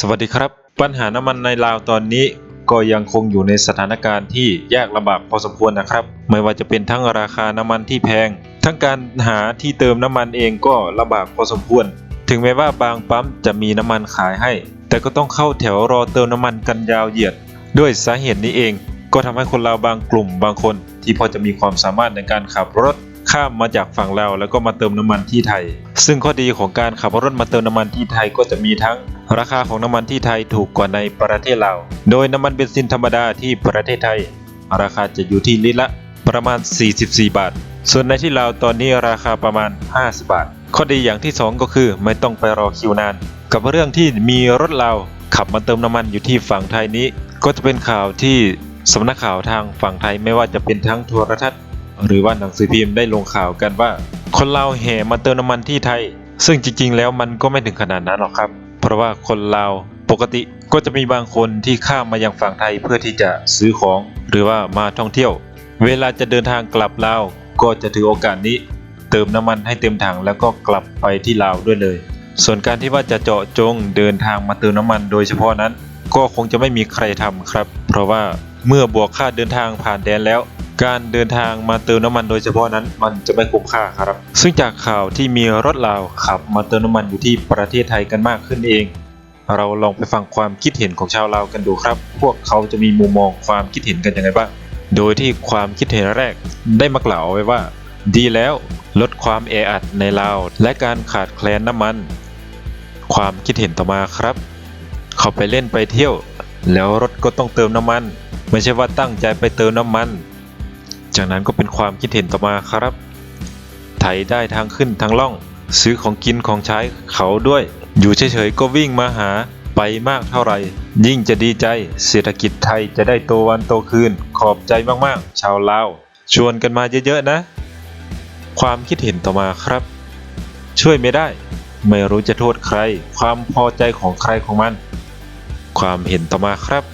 สวัสดีครับ ปัญหาน้ำมันในลาวตอนนี้ก็ยังคงอยู่ในสถานการณ์ที่ยากลำบากพอสมควรนะครับ ไม่ว่าจะเป็นทั้งราคาน้ำมันที่แพง ทั้งการหาที่เติมน้ำมันเองก็ลำบากพอสมควร ถึงแม้ว่าบางปั๊มจะมีน้ำมันขายให้ แต่ก็ต้องเข้าแถวรอเติมน้ำมันกันยาวเหยียด ด้วยสาเหตุนี้เอง ก็ทำให้คนลาวบางกลุ่มบางคน ที่พอจะมีความสามารถในการขับรถ ข้ามมาจากฝั่งลาวแล้วก็มาเติมน้ำมันที่ไทย ซึ่งข้อดีของการขับรถมาเติมน้ำมันที่ไทยก็จะมีทั้ง ราคาของน้ำมันที่ไทยถูกกว่าในประเทศลาว โดยน้ำมันเบนซินธรรมดาที่ประเทศไทย ราคาจะอยู่ที่ลิตรละประมาณ 44 บาท ส่วนในที่ลาวตอนนี้ราคาประมาณ 50 บาท ข้อดีอย่างที่ 2 ก็คือไม่ต้องไปรอคิวนาน กับเรื่องที่มีรถลาวขับมาเติมน้ำมันอยู่ที่ฝั่งไทยนี้ ก็จะเป็นข่าวที่สำนักข่าวทางฝั่งไทยไม่ว่าจะเป็นทั้งโทรทัศน์ หรือว่าหนังสือพิมพ์ได้ลงข่าวกันว่า คนลาวแห่มาเติมน้ำมันที่ไทย ซึ่งจริงๆ แล้วมันก็ไม่ถึงขนาดนั้นหรอกครับ เพราะว่าคนลาวปกติก็จะมีบางคนที่ข้ามมายังฝั่งไทยเพื่อที่จะซื้อของ หรือว่ามาท่องเที่ยว เวลาจะเดินทางกลับลาวก็จะถือโอกาสนี้ เติมน้ำมันให้เต็มถังแล้วก็กลับไปที่ลาวด้วยเลย ส่วนการที่ว่าจะเจาะจงเดินทางมาเติมน้ำมันโดยเฉพาะนั้น ก็คงจะไม่มีใครทำครับ เพราะว่าเมื่อบวกค่าเดินทางผ่านแดนแล้ว การเดินทางมาเติมน้ำมันโดยเฉพาะนั้นมันจะไม่คุ้มค่าครับ ซึ่งจากข่าวที่มีรถลาวขับมาเติมน้ำมันอยู่ที่ประเทศไทยกันมากขึ้นเอง เราลองไปฟังความคิดเห็นของชาวลาวกันดูครับ พวกเขาจะมีมุมมองความคิดเห็นกันยังไงบ้าง โดยที่ความคิดเห็นแรกได้มากล่าวเอาไว้ว่า ดีแล้วลดความแออัดในลาว และการขาดแคลนน้ำมัน ความคิดเห็นต่อมาครับ เขาไปเล่นไปเที่ยว แล้วรถก็ต้องเติมน้ำมัน ไม่ใช่ว่าตั้งใจไปเติมน้ำมัน จากนั้นก็เป็นความคิดเห็นต่อมาครับ ไถได้ทางขึ้นทางล่อง ซื้อของกินของใช้เขาด้วย อยู่เฉยๆก็วิ่งมาหาไปมากเท่าไหร่ ยิ่งจะดีใจเศรษฐกิจไทยจะได้โตวันโตคืน ขอบใจมากๆ ชาวลาว ชวนกันมาเยอะๆนะ ความคิดเห็นต่อมาครับ ช่วยไม่ได้ ไม่รู้จะโทษใคร ความพอใจของใครของมัน ความเห็นต่อมาครับ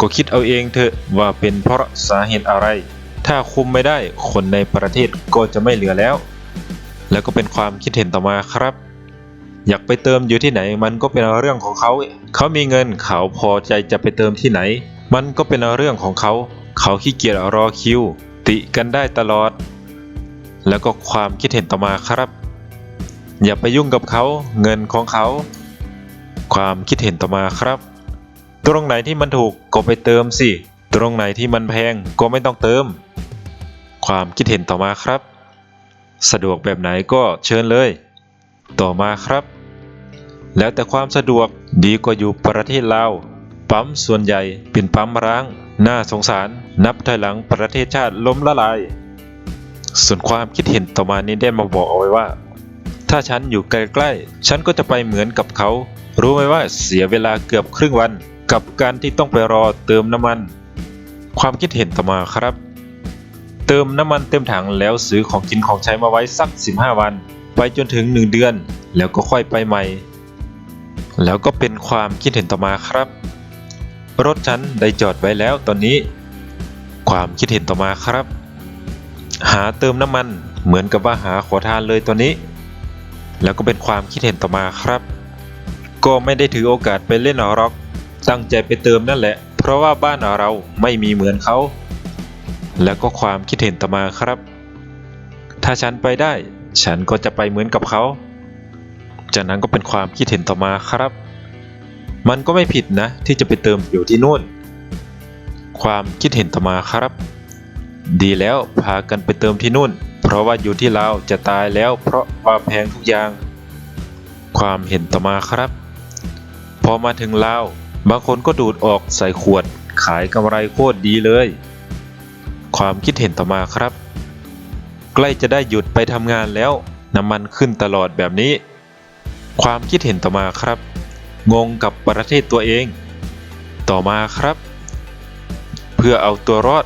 ก็คิดเอาเองเถอะว่าเป็นเพราะสาเหตุอะไร ถ้าคุมไม่ได้คนในประเทศก็จะไม่เหลือแล้ว แล้วก็เป็นความคิดเห็นต่อมาครับ อยากไปเติมอยู่ที่ไหน มันก็เป็นเรื่องของเขา เขามีเงินเขาพอใจจะไปเติมที่ไหน มันก็เป็นเรื่องของเขา เขาขี้เกียจรอคิว ติกันได้ตลอด แล้วก็ความคิดเห็นต่อมาครับ อย่าไปยุ่งกับเขาเงินของเขา ความคิดเห็นต่อมาครับ ตรงไหนที่มันถูกก็ไปเติมสิตรงไหนที่มันแพงก็ไม่ต้องเติม ความคิดเห็นต่อมาครับ สะดวกแบบไหนก็เชิญเลย ต่อมาครับ แล้วแต่ความสะดวกดีกว่าอยู่ประเทศลาวปั๊มส่วนใหญ่เป็นปั๊มร้าง น่าสงสารนับถอยหลังประเทศชาติล้มละลาย ส่วนความคิดเห็นต่อมานี้ได้มาบอกเอาไว้ว่า ถ้าฉันอยู่ใกล้ๆฉันก็จะไปเหมือนกับเขา รู้ไหมว่าเสียเวลาเกือบครึ่งวัน กับการที่ต้องไปรอเติมน้ำมัน ความคิดเห็นต่อมาครับ เติมน้ำมันเต็มถังแล้วซื้อของกินของใช้มาไว้สัก 15 วัน ไปจนถึง 1 เดือน แล้วก็ค่อยไปใหม่ แล้วก็เป็นความคิดเห็นต่อมาครับ รถฉันได้จอดไว้แล้วตอนนี้ ความคิดเห็นต่อมาครับ หาเติมน้ำมันเหมือนกับว่าหาขอทานเลยตอนนี้ แล้วก็เป็นความคิดเห็นต่อมาครับ ก็ไม่ได้ถือโอกาสไปเล่นหรอกตั้งใจไปเติมนั่นแหละ เพราะว่าบ้านเราไม่มีเหมือนเขา แล้วก็ความคิดเห็นต่อมาครับ ถ้าฉันไปได้ ฉันก็จะไปเหมือนกับเขา จากนั้นก็เป็นความคิดเห็นต่อมาครับ มันก็ไม่ผิดนะ ที่จะไปเติมอยู่ที่นู่น ความคิดเห็นต่อมาครับ ดีแล้วพากันไปเติมที่นู่น เพราะว่าอยู่ที่ลาวจะตายแล้ว เพราะว่าแพงทุกอย่าง ความเห็นต่อมาครับ พอมาถึงลาวบางคนก็ดูดออกใส่ขวด ขายกำไรโคตรดีเลย ความคิดเห็นต่อมาครับ ใกล้จะได้หยุดไปทำงานแล้ว น้ำมันขึ้นตลอดแบบนี้ ความคิดเห็นต่อมาครับ งงกับประเทศตัวเอง ต่อมาครับ เพื่อเอาตัวรอด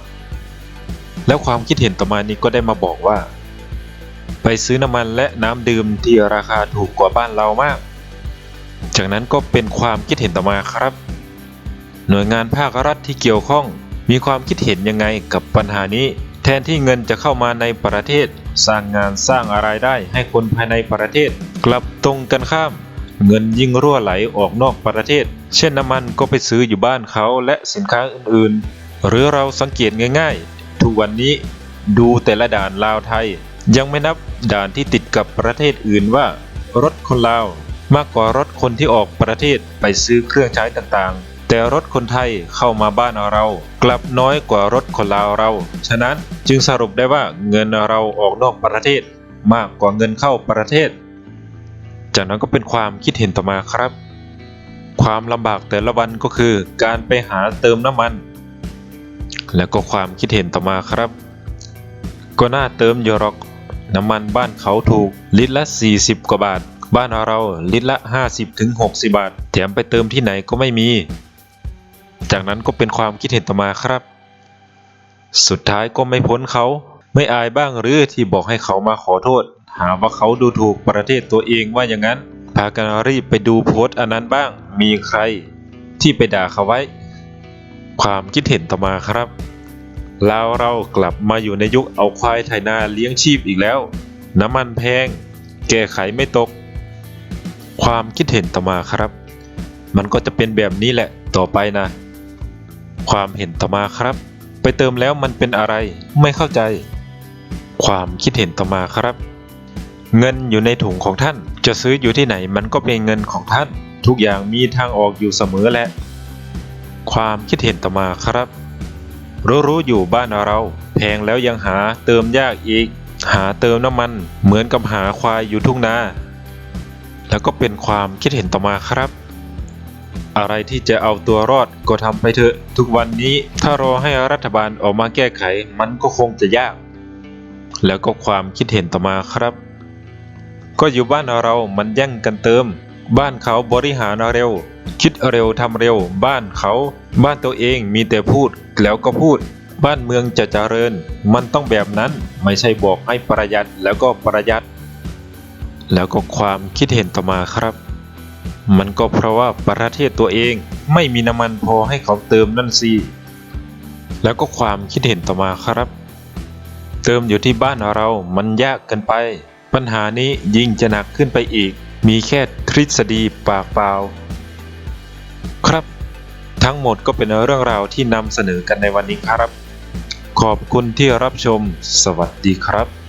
แล้วความคิดเห็นต่อมานี้ก็ได้มาบอกว่า ไปซื้อน้ำมันและน้ำดื่มที่ราคาถูกกว่าบ้านเรามาก จากนั้นก็เป็นความคิดเห็นต่อมาครับ หน่วยงานภาครัฐที่เกี่ยวข้อง มีความคิดเห็นยังไงกับปัญหานี้ แทนที่เงินจะเข้ามาในประเทศ สร้างงานสร้างอะไรายได้ให้คนภายในประเทศ กลับตรงกันข้าม เงินยิ่งรั่วไหลออกนอกประเทศ เช่นน้ำมันก็ไปซื้ออยู่บ้านเขาและสินค้าอื่นๆ หรือเราสังเกตง่ายๆ ทุกวันนี้ดูแต่ละด่านลาวไทย ยังไม่นับด่านที่ติดกับประเทศอื่นว่า รถคนลาวมากกว่ารถคนที่ออกประเทศไปซื้อเครื่องใช้ต่างๆ แต่รถคนไทยเข้ามาบ้านเรา กลับน้อยกว่ารถคนลาวเรา ฉะนั้นจึงสรุปได้ว่าเงินเราออกนอกประเทศ มากกว่าเงินเข้าประเทศ จากนั้นก็เป็นความคิดเห็นต่อมาครับ ความลำบากแต่ละวันก็คือการไปหาเติมน้ำมัน แล้วก็ความคิดเห็นต่อมาครับ ก็น่าเติมยู่หรอกน้ำมันบ้านเขาถูกลิตรละ 40 กว่าบาท บ้านเราลิตรละ 50ถึง60 บาท แถมไปเติมที่ไหนก็ไม่มี จากนั้นก็เป็นความคิดเห็นต่อมาครับ สุดท้ายก็ไม่พ้นเขา ไม่อายบ้างหรือที่บอกให้เขามาขอโทษ หาว่าเขาดูถูกประเทศตัวเองว่าอย่างนั้น พากันรีบไปดูโพสต์อันนั้นบ้าง มีใครที่ไปด่าเขาไว้ ความคิดเห็นต่อมาครับลาวเรากลับมาอยู่ในยุคเอาควายไถนาเลี้ยงชีพอีกแล้ว น้ำมันแพง แก้ไขไม่ตก ความคิดเห็นต่อมาครับ มันก็จะเป็นแบบนี้แหละต่อไปนะ ความเห็นต่อมาครับ ไปเติมแล้วมันเป็นอะไรไม่เข้าใจ ความคิดเห็นต่อมาครับ เงินอยู่ในถุงของท่าน จะซื้ออยู่ที่ไหนมันก็เป็นเงินของท่าน ทุกอย่างมีทางออกอยู่เสมอแหละความคิดเห็นต่อมาครับ รู้ๆอยู่บ้านเรา แพงแล้วยังหาเติมยากอีก หาเติมน้ำมัน เหมือนกับหาควายอยู่ทุ่งนาแล้วก็เป็นความคิดเห็นต่อมาครับ อะไรที่จะเอาตัวรอดก็ทำไปเถอะ ทุกวันนี้ถ้ารอให้รัฐบาลออกมาแก้ไขมันก็คงจะยาก แล้วก็ความคิดเห็นต่อมาครับ ก็อยู่บ้านเรามันแย่งกันเติม บ้านเขาบริหารเร็ว คิดเร็วทำเร็ว บ้านเขา บ้านตัวเองมีแต่พูดแล้วก็พูด บ้านเมืองจะเจริญ มันต้องแบบนั้นไม่ใช่บอกให้ประหยัดแล้วก็ประหยัด แล้วก็ความคิดเห็นต่อมาครับ มันก็เพราะว่าประเทศตัวเองไม่มีน้ำมันพอให้เขาเติมนั่นสิแล้วก็ความคิดเห็นต่อมาครับ เติมอยู่ที่บ้านเรา มันยากเกินไป ปัญหานี้ยิ่งจะหนักขึ้นไปอีก มีแค่ทฤษฎีปากเปล่า ครับ ทั้งหมดก็เป็นเรื่องราวที่นำเสนอกันในวันนี้ครับ ขอบคุณที่รับชม สวัสดีครับ